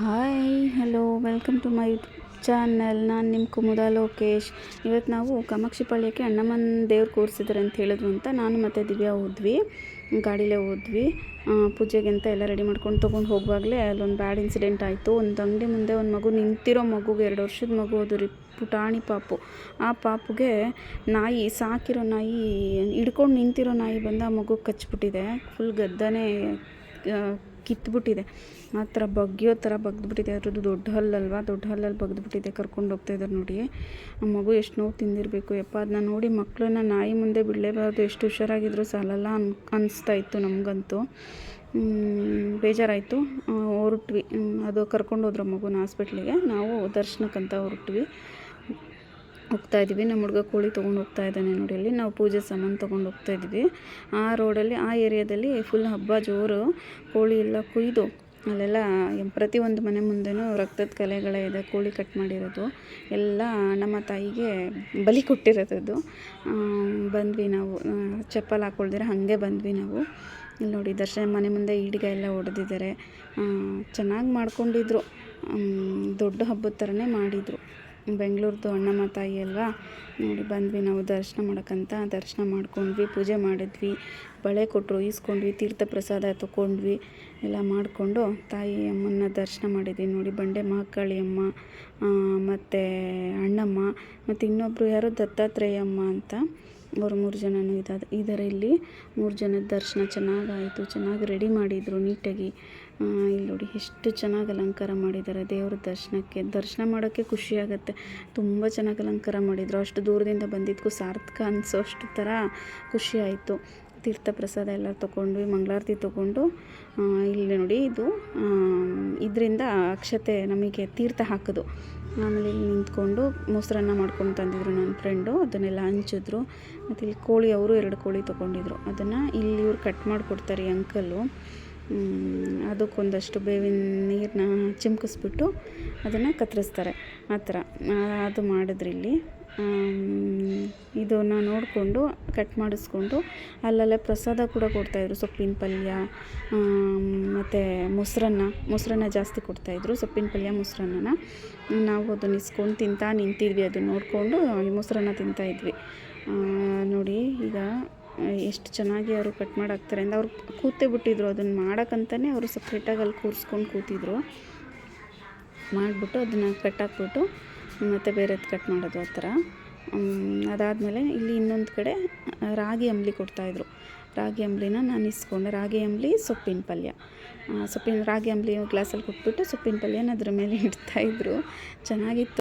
Hi, hello, welcome to my channel. ನಾನು ನಿಮ್ಮ ಕುಮುದ ಲೋಕೇಶ್. ಇವತ್ತು ನಾವು ಕಾಮಾಕ್ಷಿಪಾಳ್ಯಕ್ಕೆ ಅಣ್ಣಮ್ಮನ ದೇವ್ರು ಕೂರಿಸಿದ್ದಾರೆ ಅಂತ ಹೇಳಿದ್ರು ಅಂತ ನಾನು ಮತ್ತು ದಿವ್ಯಾ ಹೋದ್ವಿ, ಗಾಡಿಲೇ ಹೋದ್ವಿ. ಪೂಜೆಗೆ ಅಂತ ಎಲ್ಲ ರೆಡಿ ಮಾಡ್ಕೊಂಡು ತೊಗೊಂಡು ಹೋಗುವಾಗಲೇ ಅಲ್ಲೊಂದು ಬ್ಯಾಡ್ ಇನ್ಸಿಡೆಂಟ್ ಆಯಿತು. ಒಂದು ಅಂಗಡಿ ಮುಂದೆ ಒಂದು ಮಗು ನಿಂತಿರೋ ಮಗುಗೆ, ಎರಡು ವರ್ಷದ ಮಗು ಅದು ರೀ, ಪುಟಾಣಿ ಪಾಪು. ಆ ಪಾಪುಗೆ ನಾಯಿ, ಸಾಕಿರೋ ನಾಯಿ, ಹಿಡ್ಕೊಂಡು ನಿಂತಿರೋ ನಾಯಿ ಬಂದು ಆ ಮಗು ಕಚ್ಬಿಟ್ಟಿದೆ. ಫುಲ್ ಗದ್ದನೇ ಕಿತ್ಬಿಟ್ಟಿದೆ. ಆ ಥರ ಬಗ್ಗಿಯೋ ಥರ ಬಗ್ದುಬಿಟ್ಟಿದೆ. ಅದ್ರದ್ದು ದೊಡ್ಡ ಹಲ್ಲಲ್ವಾ? ದೊಡ್ಡ ಹಲ್ಲಲ್ಲಿ ಬಗ್ದ್ಬಿಟ್ಟಿದೆ. ಕರ್ಕೊಂಡು ಹೋಗ್ತಾ ಇದ್ದಾರೆ ನೋಡಿ. ಆ ಮಗು ಎಷ್ಟು ನೋವು ತಿಂದಿರಬೇಕು. ಯಪ್ಪ, ಅದನ್ನ ನೋಡಿ ಮಕ್ಕಳನ್ನ ನಾಯಿ ಮುಂದೆ ಬಿಡಲೇಬಾರ್ದು. ಎಷ್ಟು ಹುಷಾರಾಗಿದ್ರು ಸಾಲಲ್ಲ ಅನ್, ಅನಿಸ್ತಾ ಇತ್ತು ನಮಗಂತೂ. ಬೇಜಾರಾಯಿತು. ಹೊರಟ್ವಿ. ಅದು ಕರ್ಕೊಂಡು ಹೋದ್ರು ಮಗುನ ಹಾಸ್ಪಿಟ್ಲಿಗೆ. ನಾವು ದರ್ಶನಕ್ಕಂತ ಹೊರಟ್ವಿ. ಹೋಗ್ತಾ ಇದ್ವಿ ನಮ್ಮ ಹುಡುಗ ಕೋಳಿ ತೊಗೊಂಡು ಹೋಗ್ತಾ ಇದ್ದಾನೆ ನೋಡಿ ಅಲ್ಲಿ. ನಾವು ಪೂಜೆ ಸಾಮಾನು ತೊಗೊಂಡು ಹೋಗ್ತಾ ಇದ್ವಿ ಆ ರೋಡಲ್ಲಿ ಆ ಏರಿಯಾದಲ್ಲಿ ಫುಲ್ ಹಬ್ಬ ಜೋರು ಕೋಳಿ ಎಲ್ಲ ಕುಯ್ದು ಅಲ್ಲೆಲ್ಲ ಪ್ರತಿಯೊಂದು ಮನೆ ಮುಂದೆನೂ ರಕ್ತದ ಕಲೆಗಳೇ ಇದೆ, ಕೋಳಿ ಕಟ್ ಮಾಡಿರೋದು. ಎಲ್ಲ ನಮ್ಮ ತಾಯಿಗೆ ಬಲಿ ಕೊಟ್ಟಿರೋದು ಬಂದ್ವಿ ನಾವು. ಚಪ್ಪಲ್ ಹಾಕೊಳ್ದಿರ, ಹಾಗೆ ಬಂದ್ವಿ ನಾವು. ಇಲ್ಲಿ ನೋಡಿ, ದರ್ಶನ ಮನೆ ಮುಂದೆ ಈಡ್ಗ ಎಲ್ಲ ಹೊಡೆದಿದ್ದಾರೆ. ಚೆನ್ನಾಗಿ ಮಾಡ್ಕೊಂಡಿದ್ರು. ದೊಡ್ಡ ಹಬ್ಬದ ಥರನೇ ಮಾಡಿದರು. ಬೆಂಗಳೂರ್ದು ಅಣ್ಣಮ್ಮ ತಾಯಿ ಅಲ್ವಾ? ನೋಡಿ, ಬಂದ್ವಿ ನಾವು ದರ್ಶನ ಮಾಡೋಕ್ಕಂತ. ದರ್ಶನ ಮಾಡ್ಕೊಂಡ್ವಿ, ಪೂಜೆ ಮಾಡಿದ್ವಿ. ಬಳೆ ಕೊಟ್ಟರು ಈಸ್ಕೊಂಡ್ವಿ, ತೀರ್ಥ ಪ್ರಸಾದ ತೊಗೊಂಡ್ವಿ ಎಲ್ಲ ಮಾಡಿಕೊಂಡು ತಾಯಿ ಅಮ್ಮನ ದರ್ಶನ ಮಾಡಿದ್ವಿ. ನೋಡಿ, ಬಂಡೆ ಮಹಾಕಾಳಿ ಅಮ್ಮ ಮತ್ತು ಅಣ್ಣಮ್ಮ, ಮತ್ತು ಇನ್ನೊಬ್ಬರು ಯಾರೋ ದತ್ತಾತ್ರೇಯಮ್ಮ ಅಂತ. ಅವ್ರು ಮೂರು ಜನನೂ ಇದ್ದಾರೆ ಇದ್ದಾರೆ ಇಲ್ಲಿ ಮೂರು ಜನದ ದರ್ಶನ ಚೆನ್ನಾಗಾಯಿತು, ಚೆನ್ನಾಗಿ ರೆಡಿ ಮಾಡಿದರು ನೀಟಾಗಿ. ಇಲ್ಲಿ ನೋಡಿ ಎಷ್ಟು ಚೆನ್ನಾಗಿ ಅಲಂಕಾರ ಮಾಡಿದ್ದಾರೆ ದೇವ್ರ ದರ್ಶನಕ್ಕೆ. ದರ್ಶನ ಮಾಡೋಕ್ಕೆ ಖುಷಿ ಆಗುತ್ತೆ. ತುಂಬ ಚೆನ್ನಾಗಿ ಅಲಂಕಾರ ಮಾಡಿದರು. ಅಷ್ಟು ದೂರದಿಂದ ಬಂದಿದ್ದಕ್ಕೂ ಸಾರ್ಥಕ ಅನಿಸೋ ಅಷ್ಟು ಥರ ಖುಷಿ ಆಯಿತು. ತೀರ್ಥ ಪ್ರಸಾದ ಎಲ್ಲ ತೊಗೊಂಡ್ವಿ ಮಂಗಳಾರತಿ ತೊಗೊಂಡು ಇಲ್ಲಿ ನೋಡಿ ಇದು ಇದರಿಂದ ಅಕ್ಷತೆ ನಮಗೆ ತೀರ್ಥ ಹಾಕೋದು. ಆಮೇಲೆ ಇಲ್ಲಿ ನಿಂತ್ಕೊಂಡು ಮೊಸರನ್ನ ಮಾಡ್ಕೊಂಡು ತಂದಿದ್ರು ನನ್ನ ಫ್ರೆಂಡು ಅದನ್ನೆಲ್ಲ ಹಂಚಿದ್ರು. ಮತ್ತು ಇಲ್ಲಿ ಕೋಳಿ, ಅವರು ಎರಡು ಕೋಳಿ ತೊಗೊಂಡಿದ್ರು. ಅದನ್ನು ಇಲ್ಲಿ ಇವ್ರು ಕಟ್ ಮಾಡಿಕೊಡ್ತಾರೆ ಅಂಕಲ್ಲು ಅದಕ್ಕೊಂದಷ್ಟು ಬೇವಿನ ನೀರನ್ನ ಚಿಮ್ಕಿಸ್ಬಿಟ್ಟು ಅದನ್ನು ಕತ್ತರಿಸ್ತಾರೆ. ಆ ಥರ. ಅದು ಮಾಡಿದ್ರಿಲ್ಲಿ ಇದನ್ನು ನೋಡಿಕೊಂಡು ಕಟ್ ಮಾಡಿಸ್ಕೊಂಡು, ಅಲ್ಲಲ್ಲೇ ಪ್ರಸಾದ ಕೂಡ ಕೊಡ್ತಾಯಿದ್ರು ಸೊಪ್ಪಿನ ಪಲ್ಯ ಮತ್ತು ಮೊಸರನ್ನ ಮೊಸರನ್ನ ಜಾಸ್ತಿ ಕೊಡ್ತಾಯಿದ್ರು ಸೊಪ್ಪಿನ ಪಲ್ಯ ಮೊಸರನ್ನ ನಾವು ಅದನ್ನ ಇಸ್ಕೊಂಡು ತಿಂತಾ ನಿಂತಿದ್ವಿ. ಅದನ್ನ ನೋಡಿಕೊಂಡು ಮೊಸರನ್ನ ತಿಂತಾಯಿದ್ವಿ ನೋಡಿ, ಈಗ ಎಷ್ಟು ಚೆನ್ನಾಗಿ ಅವರು ಕಟ್ ಮಾಡಿ ಹಾಕ್ತಾರೆ ಅಂತ ಅವ್ರು ಕೂತೇ ಬಿಟ್ಟಿದ್ರು, ಅದನ್ನು ಮಾಡೋಕ್ಕಂತಲೇ ಅವರು ಸಪ್ರೇಟಾಗಿ ಅಲ್ಲಿ ಕೂರಿಸ್ಕೊಂಡು ಕೂತಿದ್ರು. ಮಾಡಿಬಿಟ್ಟು ಅದನ್ನು ಕಟ್ ಹಾಕ್ಬಿಟ್ಟು ಮತ್ತು ಬೇರೆದು ಕಟ್ ಮಾಡೋದು ಆ ಥರ. ಅದಾದಮೇಲೆ ಇಲ್ಲಿ ಇನ್ನೊಂದು ಕಡೆ ರಾಗಿ ಅಂಬಲಿ ಕೊಡ್ತಾಯಿದ್ರು ರಾಗಿ ಅಂಬಲಿನ ನಾನು ಇಸ್ಕೊಂಡೆ. ರಾಗಿ ಅಂಬಲಿ ಸೊಪ್ಪಿನ ಪಲ್ಯ. ಸೊಪ್ಪಿನ ರಾಗಿ ಅಂಬಲಿ ಗ್ಲಾಸಲ್ಲಿ ಕೊಟ್ಬಿಟ್ಟು ಸೊಪ್ಪಿನ ಪಲ್ಯನ ಅದ್ರ ಮೇಲೆ ಇಡ್ತಾಯಿದ್ರು ಚೆನ್ನಾಗಿತ್ತು.